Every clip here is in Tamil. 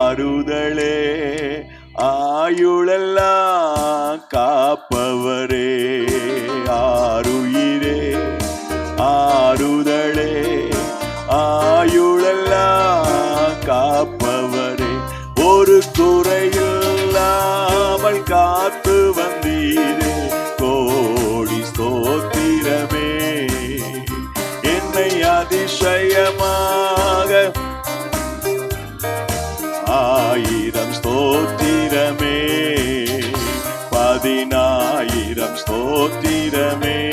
ஆறுதலே ஆயுளெல்லாம் காப்பவரே ஆறுயிரே ஆறுதலே ஆயுளெல்லாம் காப்பவரே. ஒரு குறையில்லாமல் காத்து வந்தீரே கோடி ஸ்தோத்திரமே. என்னை அதிசயமா ஸ்தோத்திரமே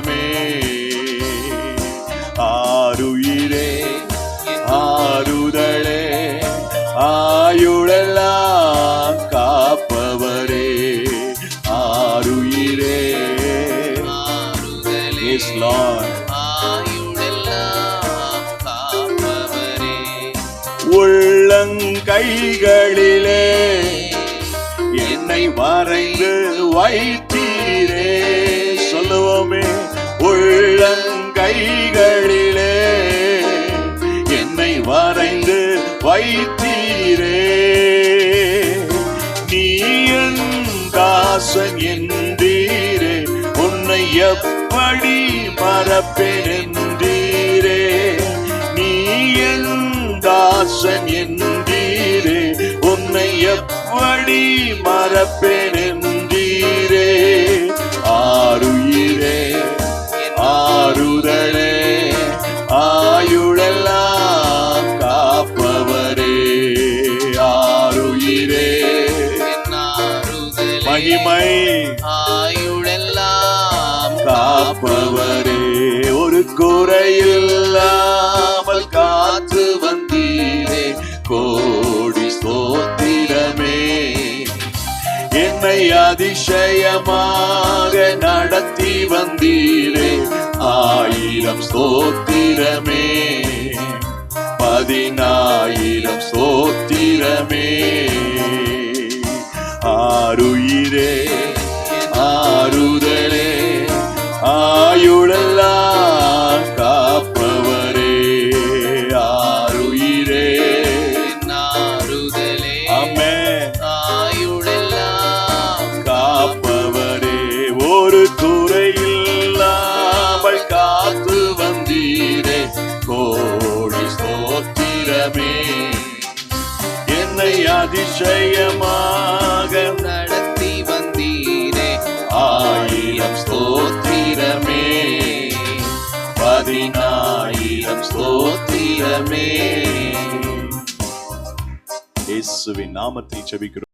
ஸ்தோத்திரமே ஆருயிரே ஆறுதலே ஆயுளெல்லாம் காப்பவரே. ஆருயிரே ஆறுதலே ஆயுளெல்லாம் காப்பவரே உள்ளங்கைகளிலே என்னை வரைந்து வைத்தீரே. சொல்லுவோமே. உள்ளங்கைகளிலே என்னை வரைந்து வைத்தீரே. நீ தாசன் என்றீரே உன்னை எப்படி மறப்பேன் என்றீரே. நீ தாசன் என்றீரே உன்னை எப்படி மறப்பேன் மகிமை. ஆயுளெல்லாம் காப்பவரே ஒரு குறையில்லாமல் காத்து வந்தீரே. கோடி ஸ்தோத்திரமே. என்னை அதிசயமாக நடத்தி வந்தீரே. ஆயிரம் ஸ்தோத்திரமே. பதினாயிரம் ஸ்தோத்திரமே. என்னை அதிசயமாக நடத்தி வந்தீரே ஆயிரம் ஸ்தோத்திரமே பதினாயிரம் ஸ்தோத்திரமே இயேசுவின் நாமத்தை ஜெபிக்கிறோம்